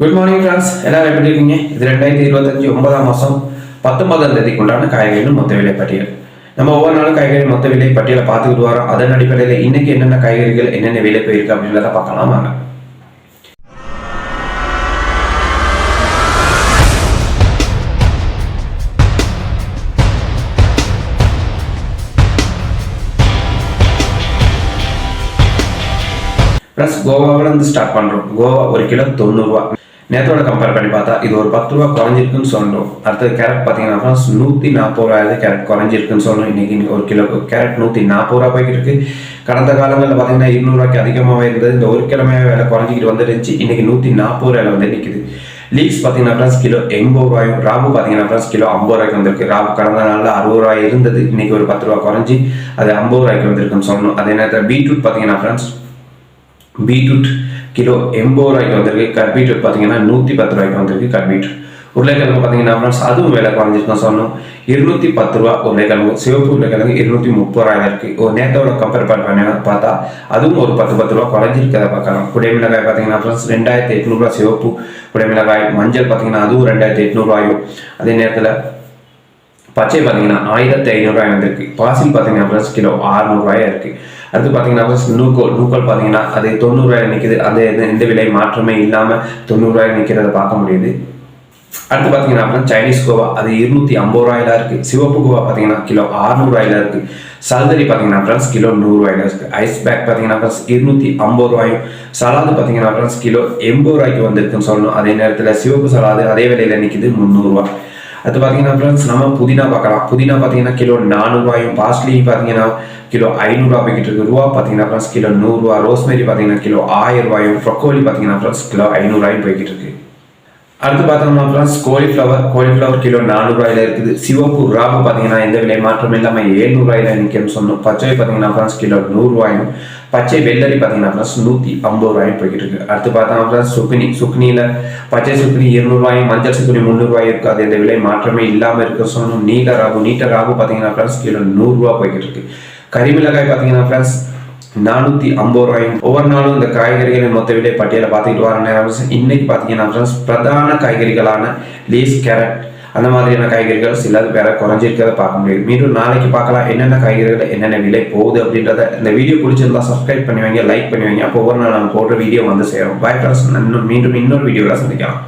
Good morning friends எல்லாரும் எப்படி இருக்கீங்க இது ரெண்டாயிரத்தி இருபத்தஞ்சு ஒன்பதாம் மாதம் பத்தொன்பதாம் தேதிக்கு உண்டான காய்கறிகள் மொத்த விலை பட்டியல் நம்ம ஒவ்வொரு நாளும் காய்கறி மொத்த விலை பட்டியலை பார்த்துக்கிட்டு வரோம் அதன் அடிப்படையில் இன்னைக்கு என்னென்ன காய்கறிகள் என்னென்ன விலை போயிருக்கு அப்படின்றத பார்க்கலாம் வாங்க ப்ளஸ் கோவாவில் இருந்து ஸ்டார்ட் பண்ணுறோம் கோவா ஒரு கிலோ தொண்ணூறுரூவா நேற்றோட கம்பேர் பண்ணி பார்த்தா இது ஒரு பத்து ரூபா குறைஞ்சிருக்குன்னு சொல்கிறோம் அடுத்தது கேரட் பார்த்தீங்கன்னா நூற்றி நாற்பது ரூபாய் கேரட் குறைஞ்சிருக்குன்னு சொல்கிறோம் இன்னைக்கு ஒரு கிலோ கேரட் நூற்றி நாற்பது ரூபா போய்க்கு இருக்குது கடந்த காலங்களில் பார்த்தீங்கன்னா இருநூறுவாய்க்கு அதிகமாகவே இருந்தது. இந்த ஒரு கிழமையாக வேலை குறைஞ்சிக்கிட்டு வந்துருந்துச்சு இன்னைக்கு நூற்றி நாற்பது ரூபாயில வந்து நிற்கிது லீக்ஸ் பார்த்தீங்கன்னா ஃப்ரெண்ட்ஸ் கிலோ எண்பது ரூபாயும் ராபு பார்த்தீங்கன்னா ஃப்ரெண்ட்ஸ் கிலோ ஐம்பது ரூபாய்க்கு வந்திருக்கு. ராபு கடந்த நாளில் அறுபது ரூபாய் இருந்தது. இன்னைக்கு ஒரு பத்து ரூபா குறைஞ்சி அது ஐம்பது ரூபாய்க்கு வந்திருக்குன்னு சொல்லணும். அதே நேரத்தில் பீட்ரூட் பார்த்தீங்கன்னா ஃப்ரெண்ட்ஸ் பீட்ரூட் கிலோ எண்பது ரூபாய்க்கு வந்திருக்கு. கட் பீட்ரூட் பார்த்தீங்கன்னா நூற்றி பத்து ரூபாய்க்கு வந்திருக்கு கட் பீட்ரூட். உருளைக்கிழங்கு பார்த்தீங்கன்னா ஃப்ரெண்ட்ஸ் அதுவும் விலை குறைஞ்சிருக்கும் சொன்னோம் இருநூத்தி பத்து ரூபா உருளைக்கிழங்கு சிவப்பு உருளைக்கிழங்கு இருநூத்தி முப்பது ரூபாய் இருக்கு. ஒரு நேரத்தோட கம்பேர் பண்ணி பார்த்தா அதுவும் ஒரு பத்து பத்து ரூபா குறைஞ்சிருக்கிறத பார்க்கலாம். குடைமிளகாய் பார்த்தீங்கன்னா ஃப்ரெண்ட்ஸ் ரெண்டாயிரத்தி எட்நூறுபா சிவப்பு குடைமிளகாய். மஞ்சள் பார்த்தீங்கன்னா அதுவும் ரெண்டாயிரத்தி எட்நூறுவாயும் அதே நேரத்தில் பச்சை பார்த்தீங்கன்னா ஆயிரத்தி ஐநூறுரூவாய் வந்திருக்கு. பாசில் பார்த்தீங்கன்னா ப்ளஸ் கிலோ அறுநூறுவாயா இருக்கு. அடுத்து பார்த்தீங்கன்னா நூக்கோல் நூக்கோல் பார்த்தீங்கன்னா அது தொண்ணூறுரூவாய் நிற்கிது அது எந்த- எந்த விலை மாற்றமே இல்லாமல் தொண்ணூறுரூவாய் நிற்கிறத பார்க்க முடியுது. அடுத்து பார்த்தீங்கன்னா அப்புறம் சைனீஸ் கோவா. அது இருநூத்தி ஐம்பது ரூபாயில இருக்கு. சிவப்பு கோவா பார்த்தீங்கன்னா கிலோ அறுநூறுவாயில இருக்கு. சல்தரி பார்த்தீங்கன்னா ஃப்ரெண்ட்ஸ் கிலோ நூறுரூவாயில இருக்கு. ஐஸ் பேக் பார்த்தீங்கன்னா ஃப்ரெண்ட்ஸ் இருநூத்தி ஐம்பது ரூபாயும் சலாது பார்த்தீங்கன்னா ஃப்ரெண்ட்ஸ் கிலோ எண்பது ரூபாய்க்கு வந்திருக்குன்னு சொல்லணும். அதே நேரத்தில் சிவப்பு சலாது அதே விலையில நிற்கிது முந்நூறுரூவா அது பார்த்தீங்கன்னா ஃப்ரெண்ட்ஸ் நம்ம புதினா பார்க்கலாம். புதினா பார்த்தீங்கன்னா கிலோ நானூறுரூவாயும் பாஸ்ட்லி பார்த்தீங்கன்னா கிலோ ஐநூறுரூவா போய்கிட்டு இருக்கு. ரூபா பார்த்தீங்கன்னா ஃப்ரெண்ட்ஸ் கிலோ நூறுரூவா ரோஸ்மேரி பார்த்தீங்கன்னா கிலோ ஆயிரம் ரூபாயும் ப்ரொக்கோலி பார்த்தீங்கன்னா ஃப்ரெண்ட்ஸ் கிலோ ஐநூறுரூவாயும் போய்கிட்டு இருக்கு. அடுத்து பார்த்தோம்னா ஃப்ரெண்ட்ஸ் கோலிஃப்ளவர் கோலிஃப்ளவர் கிலோ நானூறுரூவாயில இருக்குது. சிவப்பு ராபு பார்த்தீங்கன்னா எந்த விலை மாற்றம் இல்லாமல் ஏழ்நூறுவாயில நிற்கும்னு சொன்னோம். பச்சை பார்த்தீங்கன்னா ஃப்ரெண்ட்ஸ் கிலோ நூறுரூவாயும் பச்சை வெள்ளரி பார்த்தீங்கன்னா ஃப்ரெண்ட்ஸ் நூற்றி ஐம்பது ரூபாயும் போய்கிட்டு இருக்கு அடுத்து பார்த்தோம்னா ஃப்ரெண்ட்ஸ் சுக்குனி. சுக்குனியில் பச்சை சுக்குனி இருநூறுவாயும் மஞ்சள் சுக்குனி முந்நூறுவாயும் இருக்காது அது எந்த விலை மாற்றமே இல்லாமல் இருக்க சொன்னோம். நீல ராபு நீட்ட ராபு பார்த்தீங்கன்னா ஃப்ரெண்ட்ஸ் கிலோ நூறுரூவா போய்கிட்டு இருக்கு கறிமிளகாய் பார்த்தீங்கன்னா ஃப்ரெண்ட்ஸ் நானூற்றி ஐம்பது ரூபாயும் ஒவ்வொரு நாளும் இந்த காய்கறிகளின் மொத்த விலை பட்டியலை பார்த்துக்கிட்டு வர நேரம் இன்னைக்கு பார்த்தீங்கன்னா பிரதான காய்கறிகளான லீஸ் கேரட் அந்த மாதிரியான காய்கறிகள் சிலது வேற குறைஞ்சிருக்கிறத பார்க்க முடியும் மீண்டும் நாளைக்கு பார்க்கலாம் என்னென்ன காய்கறிகள் என்னென்ன விலை போகுது அப்படின்றத. இந்த வீடியோ பிடிச்சிருந்தா சப்ஸ்கிரைப் பண்ணி வைங்க லைக் பண்ணி வைங்க அப்போ ஒவ்வொரு நாள் நம்ம போடுற வீடியோ வந்து சேரும். பாய் ஃப்ரெண்ட்ஸ் மீண்டும் இன்னொரு வீடியோவில் சந்திக்கலாம்.